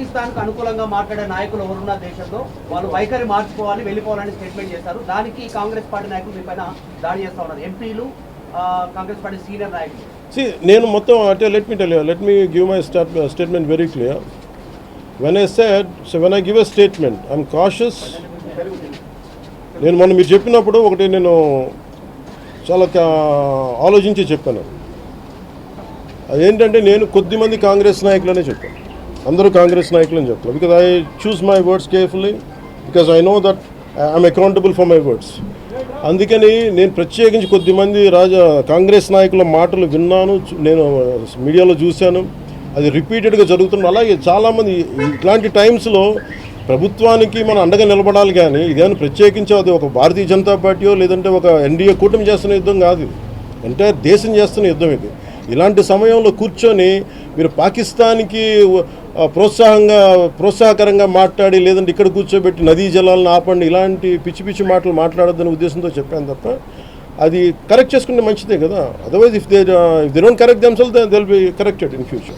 పాకిస్తాన్కు అనుకూలంగా మాట్లాడే నాయకులు ఎవరున్న దేశంలో వాళ్ళు వైఖరి మార్చుకోవాలి వెళ్ళిపోవాలని స్టేట్మెంట్ చేశారు. దానికి కాంగ్రెస్ పార్టీ నాయకులు మీ పైన దాడి చేస్తా ఉన్నారు. ఎంపీలు కాంగ్రెస్ పార్టీ సీనియర్ నాయకులు. నేను మొత్తం అంటే let me tell let me give my stat statement very clear when I said so when I give a statement I'm cautious నేను మొన్న మీరు చెప్పినప్పుడు ఒకటి నేను చాలా ఆలోచించి చెప్పాను. అదేంటంటే నేను కొద్దిమంది కాంగ్రెస్ నాయకులనే చెప్పాను. అందరూ కాంగ్రెస్ నాయకులని చెప్తారు because I choose my words carefully because I know that I'm accountable for my words అందుకని నేను ప్రత్యేకించి కొద్దిమంది రాజా కాంగ్రెస్ నాయకుల మాటలు విన్నాను నేను మీడియాలో చూశాను. అది రిపీటెడ్గా జరుగుతుంది అలాగే చాలామంది ఇట్లాంటి టైమ్స్లో ప్రభుత్వానికి మనం అండగా నిలబడాలి కానీ ఇదేమైనా ప్రత్యేకించి అది ఒక భారతీయ జనతా పార్టీయో లేదంటే ఒక ఎన్డీఏ కూటమి చేస్తున్న యుద్ధం కాదు. ఎంటైర్ దేశం చేస్తున్న యుద్ధం ఇది. ఇలాంటి సమయంలో కూర్చొని మీరు పాకిస్తాన్కి ప్రోత్సాహంగా ప్రోత్సాహకరంగా మాట్లాడి లేదంటే ఇక్కడ కూర్చోబెట్టి నదీ జలాలను ఆపండి ఇలాంటి పిచ్చి పిచ్చి మాటలు మాట్లాడొద్దనే ఉద్దేశంతో చెప్పాను తప్ప అది కరెక్ట్ చేసుకుంటే మంచిదే కదా. Otherwise if they if they don't correct themselves they will be corrected in future